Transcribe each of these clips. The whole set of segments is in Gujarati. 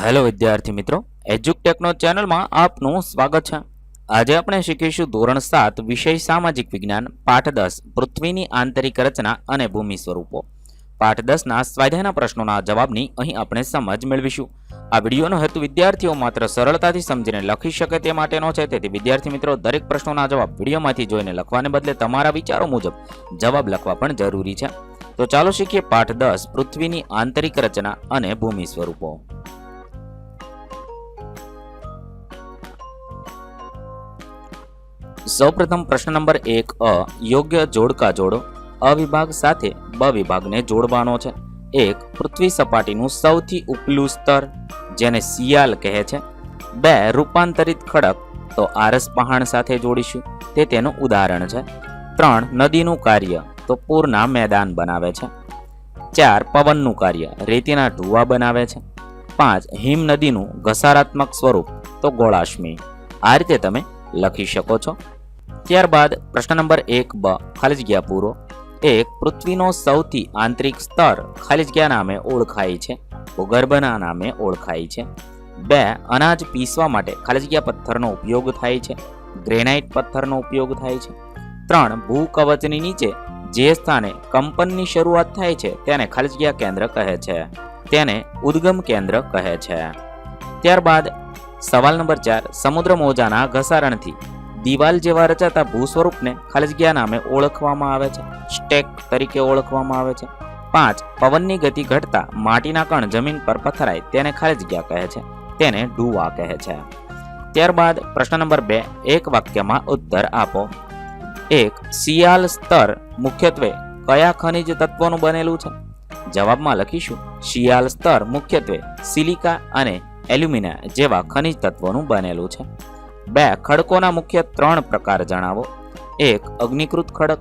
હેલો વિદ્યાર્થી મિત્રો, એજ્યુકટેકનો ચેનલમાં આપનું સ્વાગત છે. આજે આપણે શીખીશું ધોરણ સાત, વિષય સામાજિક વિજ્ઞાન, પાઠ દસ, પૃથ્વીની આંતરિક રચના અને ભૂમિ સ્વરૂપો. પાઠ દસના સ્વાધ્યાયના પ્રશ્નોના જવાબની અહીં આપણે સમજ મેળવીશું. આ વિડીયોનો હેતુ વિદ્યાર્થીઓ માત્ર સરળતાથી સમજીને લખી શકે તે માટેનો છે. તેથી વિદ્યાર્થી મિત્રો, દરેક પ્રશ્નોના જવાબ વિડીયોમાંથી જોઈને લખવાને બદલે તમારા વિચારો મુજબ જવાબ લખવા પણ જરૂરી છે. તો ચાલો શીખીએ પાઠ દસ, પૃથ્વીની આંતરિક રચના અને ભૂમિ સ્વરૂપો. સૌપ્રથમ પ્રશ્ન નંબર એક, અ, યોગ્ય જોડકા જોડો? અ વિભાગ સાથે બ વિભાગને જોડવાનો છે. એક, પૃથ્વી સપાટીનું સૌથી ઉપલું સ્તર, જેને સિયાલ કહે છે. બે, રૂપાંતરિત ખડક, તો આરસ પહાણ સાથે જોડીશું, તે તેનું ઉદાહરણ છે. ત્રણ, નદીનું કાર્ય, તો પૂરના મેદાન બનાવે છે. ચાર, પવનનું કાર્ય, રેતીના ઢુવા બનાવે છે. પાંચ, હિમ નદીનું ઘસારાત્મક સ્વરૂપ, તો ગોળાશ્મી. આ રીતે તમે લખી શકો છો. ત્યારબાદ પ્રશ્ન નંબર એક બ, ખાલી જગ્યા પૂરો. એક, પૃથ્વીનો સૌથી આંતરિક સ્તર ખાલી જગ્યા નામે ઓળખાય છે. ભૂગર્ભના નામે ઓળખાય છે. બે, અનાજ પીસવા માટે ખાલી જગ્યા પથ્થરનો ઉપયોગ થાય છે. ગ્રેનાઇટ પથ્થરનો ઉપયોગ થાય છે. ત્રણ, ભૂકવચની નીચે જે સ્થાને કંપનની શરૂઆત થાય છે તેને ખાલી જગ્યા કેન્દ્ર કહે છે. તેને ઉદ્ગમ કેન્દ્ર કહે છે. ત્યારબાદ સવાલ નંબર ચાર, સમુદ્ર મોજાના ઘસારણથી દિવાલ જેવા રચાતા ભૂ સ્વરૂપને નામે ઓળખવામાં આવે છે. સ્ટેક તરીકે ઓળખવામાં આવે છે. પાંચ, પવનની ગતિ ઘટતા માટીના કણ જમીન પર પથરાય તેને ખાલી કહે છે. તેને ડુવા કહે છે. ત્યારબાદ પ્રશ્ન નંબર બે, એક વાક્યમાં ઉત્તર આપો. એક શિયાલ સ્તર મુખ્યત્વે કયા ખનિજ તત્વોનું બનેલું છે? જવાબમાં લખીશું શિયાલ સ્તર મુખ્યત્વે સિલિકા અને એલ્યુમિના જેવા ખનિજ તત્વોનું બનેલું છે. બે ખડકોના મુખ્ય ત્રણ પ્રકાર જણાવો. એક અગ્નિકૃત ખડક,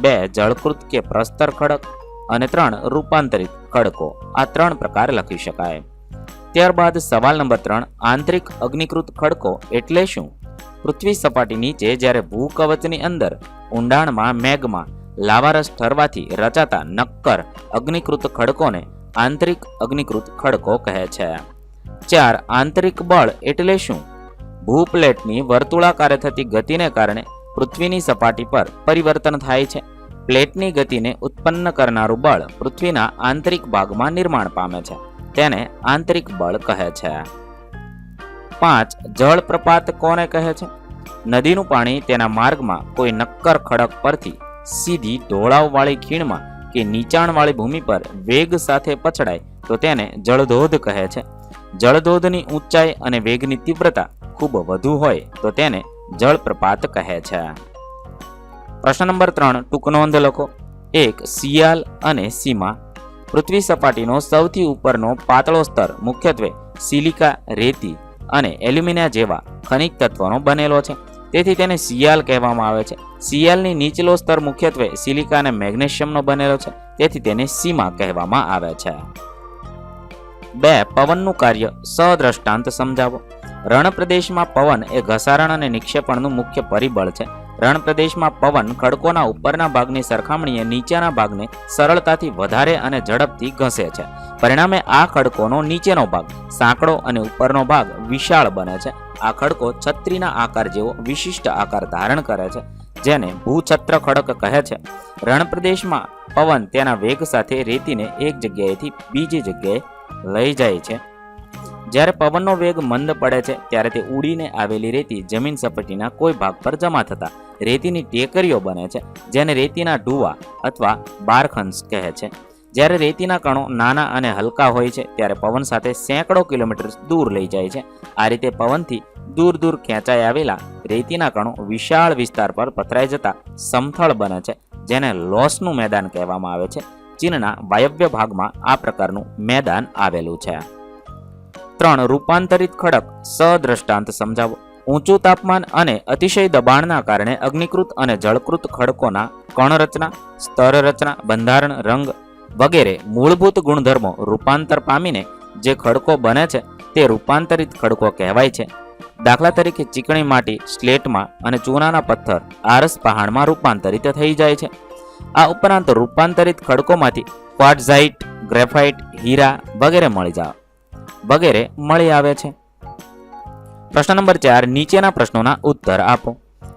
બે જળકૃત કે પ્રસ્તર ખડક અને ત્રણ રૂપાંતરિત ખડકો. આ ત્રણ પ્રકાર લખી શકાય. ત્યારબાદ સવાલ નંબર ત્રણ, આંતરિક અગ્નિકૃત ખડકો એટલે શું? પૃથ્વી સપાટી નીચે જ્યારે ભૂકવચની અંદર, ઊંડાણમાં મેઘમાં લાવારસ ઠરવાથી રચાતા નક્કર અગ્નિકૃત ખડકોને આંતરિક અગ્નિકૃત ખડકો કહે છે. ચાર, આંતરિક બળ એટલે શું? ભૂપ્લેટની વર્તુળાકારે થતી ગતિને કારણે પૃથ્વીની સપાટી પર પરિવર્તન થાય છે. પ્લેટની ગતિને ઉત્પન્ન કરનારું બળ પૃથ્વીના આંતરિક ભાગમાં નિર્માણ પામે છે, તેને આંતરિક બળ કહે છે. પાંચ, જળપ્રપાત કોને કહે છે? નદીનું પાણી તેના માર્ગમાં કોઈ નક્કર ખડક પરથી સીધી ઢોળાવવાળી ખીણમાં કે નીચાણવાળી ભૂમિ પર વેગ સાથે પછડાય તો તેને જળધોધ કહે છે. જળધોધની ઊંચાઈ અને વેગની તીવ્રતા ખૂબ વધુ હોય તો તેને જળપ્રપાત કહે છે. પ્રશ્ન નંબર ત્રણ ટૂંક નોંધ લખો. એક શિયાલ અને સીમા. પૃથ્વી સપાટીનો સૌથી ઉપરનો પાતળો સ્તર મુખ્યત્વે સિલિકા, રેતી અને એલ્યુમિનિયા જેવા ખનિજ તત્વોનો બનેલો છે. તેથી તેને સિયાલ કહેવામાં આવે છે. સિયાલની નીચલો સ્તર મુખ્યત્વે સિલિકા અને મેગ્નેશિયમનો બનેલો છે. તેથી તેને સીમા કહેવામાં આવે છે. બે, પવનનું કાર્ય સદ્રષ્ટાંત સમજાવો. રણ પ્રદેશમાં પવન એ ઘસારણ અને નિક્ષેપણનું મુખ્ય પરિબળ છે. રણપ્રદેશમાં પવન ખડકોના ઉપરના ભાગની સરખામણીએ નીચેના ભાગને સરળતાથી વધારે અને ઝડપથી ઘસે છે. પરિણામે આ ખડકોનો નીચેનો ભાગ, સાંકડો અને ઉપરનો ભાગ વિશાળ બને છે. આ ખડકો છત્રીના આકાર જેવો વિશિષ્ટ આકાર ધારણ કરે છે, જેને ભૂછત્ર ખડક કહે છે. રણપ્રદેશમાં પવન તેના વેગ સાથે રેતીને એક જગ્યાએથી બીજી જગ્યાએ લઈ જાય છે. જ્યારે પવનનો વેગ મંદ પડે છે, ત્યારે તે ઉડીને આવેલી રેતી જમીન સપાટીના કોઈ ભાગ પર જમા થતા રેતીની ટેકરીઓ બને છે, જેને રેતીના ઢુવા અથવા બારખંસ કહે છે. જ્યારે રેતીના કણો નાના અને હલકા હોય છે, ત્યારે પવન સાથે સેંકડો કિલોમીટર દૂર લઈ જાય છે. આ રીતે પવનથી દૂર દૂર ખેંચાઈ આવેલા રેતીના કણો વિશાળ વિસ્તાર પર પથરાઈ જતા સમથળ બને છે, જેને લોસનું મેદાન કહેવામાં આવે છે. ચીનના વાયવ્ય ભાગમાં આ પ્રકારનું મેદાન આવેલું છે. ત્રણ રૂપાંતરિત ખડક સદ્રષ્ટાંત સમજાવો. ઊંચું તાપમાન અને અતિશય દબાણના કારણે અગ્નિકૃત અને જળકૃત ખડકોના કણરચના સ્તર રચના બંધારણ, રંગ વગેરે મૂળભૂત ગુણધર્મો રૂપાંતર પામીને જે ખડકો બને છે તે રૂપાંતરિત ખડકો કહેવાય છે. દાખલા તરીકે ચીકણી માટી સ્લેટમાં અને ચૂનાના પથ્થર આરસ પહાણમાં રૂપાંતરિત થઈ જાય છે. આ ઉપરાંત રૂપાંતરિત ખડકોમાંથી ક્વાટઝાઇટ ગ્રેફાઇટ, હીરા વગેરે મળી જાય. વગેરે મળી આવે છે. પ્રશ્ન નંબર ચાર, નીચેના પ્રશ્નોના ઉત્તર આપો.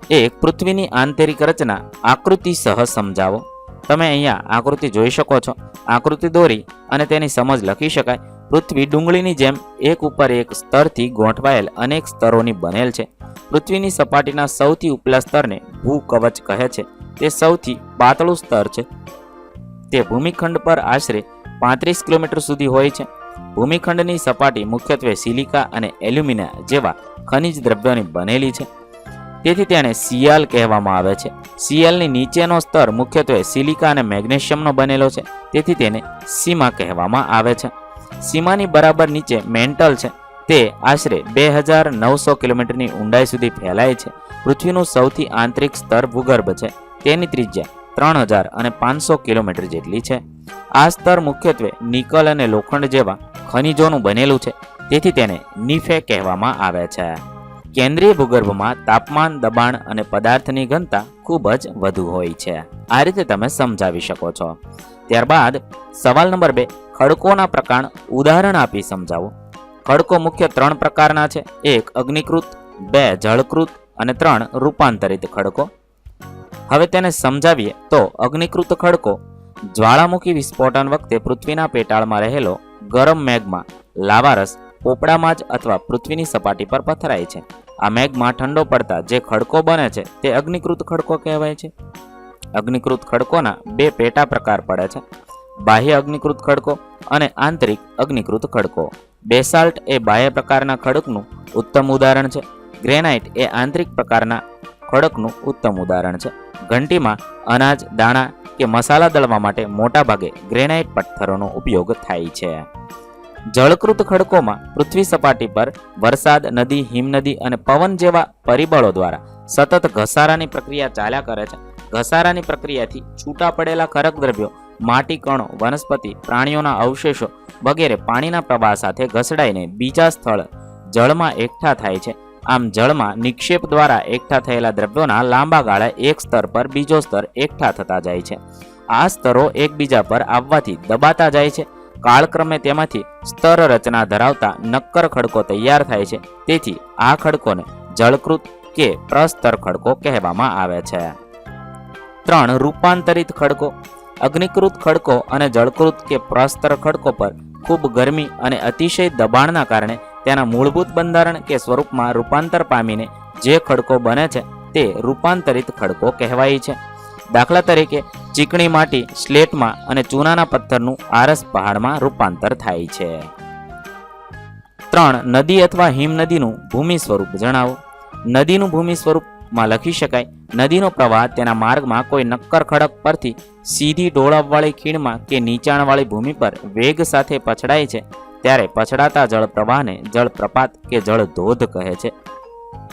એક, પૃથ્વીની આંતરિક રચના આકૃતિ સહ સમજાવો. તમે અહીંયા આકૃતિ જોઈ શકો છો. આકૃતિ દોરી અને તેની સમજ લખી શકાય. પૃથ્વી ડુંગળીની જેમ એક ઉપર એક સ્તરથી ગોઠવાયેલ અનેક સ્તરોની બનેલ છે. પૃથ્વીની સપાટીના સૌથી ઉપલા સ્તરને ભૂકવચ કહે છે. તે સૌથી પાતળું સ્તર છે. તે ભૂમિખંડ પર આશરે પાંત્રીસ કિલોમીટર સુધી હોય છે. ભૂમિખંડની સપાટી મુખ્યત્વે સિલિકા અને એલ્યુમિના જેવા ખનિજ દ્રવ્યોની બનેલી છે. તેથી તેને સિયાલ કહેવામાં આવે છે. સિયાલની નીચેનો સ્તર મુખ્યત્વે સિલિકા અને મેગ્નેશિયમનો બનેલો છે. તેથી તેને સીમા કહેવામાં આવે છે. સીમાની બરાબર નીચે મેન્ટલ છે. તે આશરે બે હજાર નવસો કિલોમીટરની ઊંડાઈ સુધી ફેલાય છે. પૃથ્વીનું સૌથી આંતરિક સ્તર ભૂગર્ભ છે. તેની ત્રિજ્યા ત્રણ હજાર અને પાંચસો કિલોમીટર જેટલી છે. આ સ્તર મુખ્યત્વે નિકલ અને લોખંડ જેવા ખનિજોનું બનેલું છે. તેથી તેને નિફે કહેવામાં આવે છે. કેન્દ્રીય ભૂગર્ભમાં તાપમાન, દબાણ અને પદાર્થની ઘનતા ખૂબ જ વધુ હોય છે. આ રીતે તમે સમજાવી શકો છો. ત્યારબાદ, સવાલ નંબર બે, ખડકોના પ્રકાર ઉદાહરણ આપી સમજાવો. ખડકો મુખ્ય ત્રણ પ્રકારના છે. એક અગ્નિકૃત, બે જળકૃત અને ત્રણ રૂપાંતરિત ખડકો. હવે તેને સમજાવીએ તો અગ્નિકૃત ખડકો, જ્વાળામુખી વિસ્ફોટન વખતે પૃથ્વીના પેટાળમાં રહેલો ગરમ મેઘમાં, લાવારસ પોપડામાં જ અથવા પૃથ્વીની સપાટી પર પથરાય છે. આ મેઘમાં ઠંડો પડતા જે ખડકો બને છે તે અગ્નિકૃત ખડકો કહેવાય છે. અગ્નિકૃત ખડકોના બે પેટા પ્રકાર પડે છે. બાહ્ય અગ્નિકૃત ખડકો અને આંતરિક અગ્નિકૃત ખડકો. બેસાલ્ટ એ બાહ્ય પ્રકારના ખડકનું ઉત્તમ ઉદાહરણ છે. ગ્રેનાઇટ એ આંતરિક પ્રકારના ખડકનું ઉત્તમ ઉદાહરણ છે. ઘંટીમાં અનાજ, દાણા કે મસાલા દળવા માટે મોટાભાગે ગ્રેનાઇટ પથ્થરોનો ઉપયોગ થાય છે. જળકૃત ખડકોમાં પૃથ્વી સપાટી પર વરસાદ, નદી, હિમનદી અને પવન જેવા પરિબળો દ્વારા સતત ઘસારાની પ્રક્રિયા ચાલ્યા કરે છે. ઘસારાની પ્રક્રિયાથી છૂટા પડેલા ખરક દ્રવ્યો, માટી કણો, વનસ્પતિ, પ્રાણીઓના અવશેષો વગેરે પાણીના પ્રવાહ સાથે ઘસડાઈને બીજા સ્થળ જળમાં એકઠા થાય છે. આમ જળમાં નિક્ષેપ દ્વારા એકઠા થયેલા દ્રવ્યોના લાંબા ગાળે એક સ્તર પર બીજો સ્તર એકઠા થતા જાય છે. આ સ્તરો એકબીજા પર આવવાથી દબાતા જાય છે. કાળક્રમે તેમાંથી સ્તર રચના ધરાવતા નક્કર ખડકો તૈયાર થાય છે. તેથી આ ખડકોને જળકૃત કે પ્રસ્તર ખડકો કહેવામાં આવે છે. ત્રણ રૂપાંતરિત ખડકો. અગ્નિકૃત ખડકો અને જળકૃત કે પ્રસ્તર ખડકો પર ખૂબ ગરમી અને અતિશય દબાણના કારણે તેના મૂળભૂત બંધારણ કે સ્વરૂપમાં રૂપાંતર પામીને જે ખડકો બને છે, તે રૂપાંતરિત ખડકો કહેવાય છે. દાખલા તરીકે, ચીકણી માટી સ્લેટમાં અને ચૂનાના પથ્થરનું આરસ પહાડમાં રૂપાંતર થાય છે. ત્રણ, નદી અથવા હિમનદીનું ભૂમિ સ્વરૂપ જણાવો. નદીનું ભૂમિ સ્વરૂપમાં લખી શકાય, નદીનો પ્રવાહ તેના માર્ગમાં કોઈ નક્કર ખડક પરથી સીધી ઢોળાવવાળી ખીણમાં કે નીચાણવાળી ભૂમિ પર વેગ સાથે પછડાય છે. ત્યારે પછડાતા જળ પ્રવાહને જળપ્રપાત કે જળધોધ કહે છે.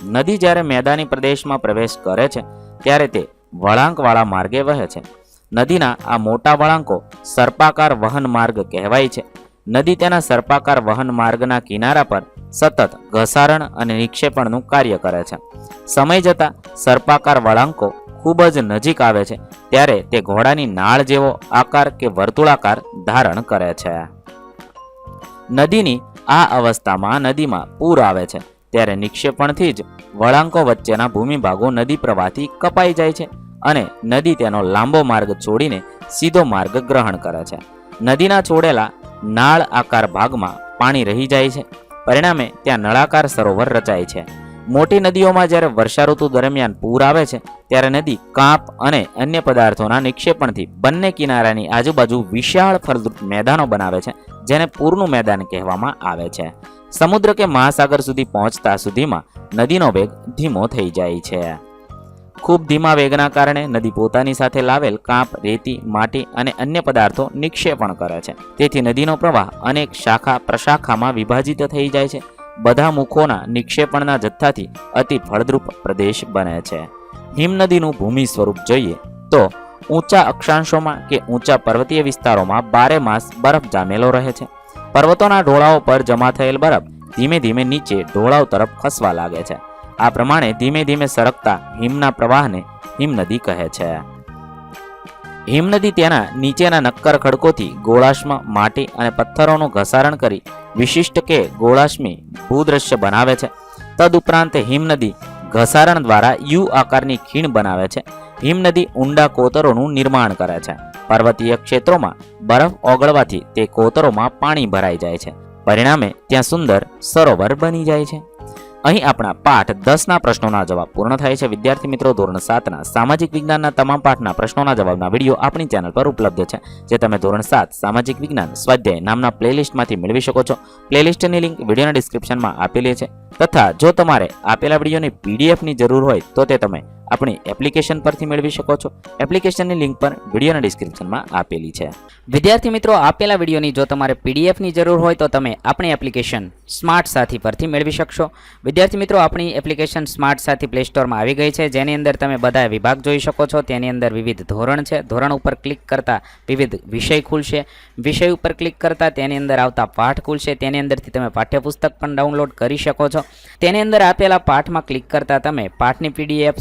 નદી જ્યારે મેદાની પ્રદેશમાં પ્રવેશ કરે છે, ત્યારે તે વળાંકવાળા માર્ગે વહે છે. નદીના આ મોટા વળાંકો સર્પાકાર વહન માર્ગ કહેવાય છે. નદી તેના સર્પાકાર વહન માર્ગના કિનારા પર સતત ઘસારણ અને નિક્ષેપણનું કાર્ય કરે છે. સમય જતાં સર્પાકાર વળાંકો ખૂબ જ નજીક આવે છે, ત્યારે તે ઘોડાની નાળ જેવો આકાર કે વર્તુળાકાર ધારણ કરે છે. નદીની આ અવસ્થામાં નદીમાં પૂર આવે છે. ત્યારે નિક્ષેપણથી જ વળાંકો વચ્ચેના ભૂમિભાગો નદી પ્રવાહથી કપાઈ જાય છે અને નદી તેનો લાંબો માર્ગ છોડીને સીધો માર્ગ ગ્રહણ કરે છે. નદીના છોડેલા નાળ આકાર ભાગમાં પાણી રહી જાય છે. પરિણામે ત્યાં નળાકાર સરોવર રચાય છે. મોટી નદીઓમાં જ્યારે વર્ષા ઋતુ દરમિયાન પૂર આવે છે, ત્યારે નદી કાંપ અને અન્ય પદાર્થોના નિક્ષેપણથી બંને કિનારાની આજુબાજુ વિશાળ ફળદ્રુપ મેદાનો બનાવે છે જેને પૂરનું મેદાન કહેવામાં આવે છે. સમુદ્ર કે મહાસાગર સુધી પહોંચતા સુધીમાં નદીનો વેગ ધીમો થઈ જાય છે. ખૂબ ધીમા વેગના કારણે નદી પોતાની સાથે લાવેલ કાંપ, રેતી, માટી અને અન્ય પદાર્થો નિક્ષેપણ કરે છે. તેથી નદીનો પ્રવાહ અનેક શાખા પ્રશાખામાં વિભાજિત થઈ જાય છે. બધા મુખોના નિક્ષેપણના જથ્થાથી અતિ ફળદ્રુપ પ્રદેશ બને છે. હિમનદીનું ભૂમિ સ્વરૂપ જોઈએ તો ઊંચા અક્ષાંશોમાં કે ઊંચા પર્વતીય વિસ્તારોમાં બારે માસ બરફ જામેલો રહે છે. પર્વતોના ઢોળાવો પર જમા થયેલ બરફ ધીમે ધીમે નીચે ઢોળાવ તરફ ખસવા લાગે છે. આ પ્રમાણે ધીમે ધીમે સરકતા હિમના પ્રવાહને હિમનદી કહે છે. હિમનદી તેના નીચેના નક્કર ખડકોથી ગોળાશમાં માટી અને પથ્થરોનું ઘસારણ કરી વિશિષ્ટ કે ગોળાશ્મી ભૂદ્રશ્ય બનાવે છે. તદુપરાંત હિમનદી ઘસારણ દ્વારા યુ આકારની ખીણ બનાવે છે. હિમનદી ઊંડા કોતરોનું નિર્માણ કરે છે. પર્વતીય ક્ષેત્રોમાં બરફ ઓગળવાથી તે કોતરોમાં પાણી ભરાઈ જાય છે. પરિણામે ત્યાં સુંદર સરોવર બની જાય છે. અહીં આપણા પાઠ દસના પ્રશ્નોના જવાબ પૂર્ણ થાય છે. વિદ્યાર્થી મિત્રો, ધોરણ સાતના સામાજિક વિજ્ઞાનના તમામ પાઠના પ્રશ્નોના જવાબના વીડિયો આપણી ચેનલ પર ઉપલબ્ધ છે. જે તમે ધોરણ સાત સામાજિક વિજ્ઞાન સ્વાધ્યાય નામના પ્લેલિસ્ટમાંથી મેળવી શકો છો. પ્લેલિસ્ટની લિંક વિડીયોના ડિસ્ક્રિપ્શનમાં આપેલી છે. તથા જો તમારે આપેલા વિડીયોની પીડીએફની જરૂર હોય તો તે તમે આપણી એપ્લિકેશન પરથી મેળવી શકો છો. એપ્લિકેશનની લિંક પણ વિડીયોના ડિસ્ક્રિપ્શનમાં આપેલી છે. વિદ્યાર્થી મિત્રો, આપેલા વિડીયોની જો તમારે પીડીએફની જરૂર હોય તો તમે આપણી એપ્લિકેશન સ્માર્ટ સાથી પરથી મેળવી શકશો. વિદ્યાર્થી મિત્રો, આપણી એપ્લિકેશન સ્માર્ટ સાથી પ્લે સ્ટોરમાં આવી ગઈ છે. જેની અંદર તમે બધા વિભાગ જોઈ શકો છો. તેની અંદર વિવિધ ધોરણ છે. ધોરણ ઉપર ક્લિક કરતાં વિવિધ વિષય ખુલશે. વિષય ઉપર ક્લિક કરતાં તેની અંદર આવતા પાઠ ખુલશે. તેની અંદરથી તમે પાઠ્યપુસ્તક પણ ડાઉનલોડ કરી શકો છો. તેની અંદર આપેલા પાઠમાં ક્લિક કરતાં તમે પાઠની પીડીએફ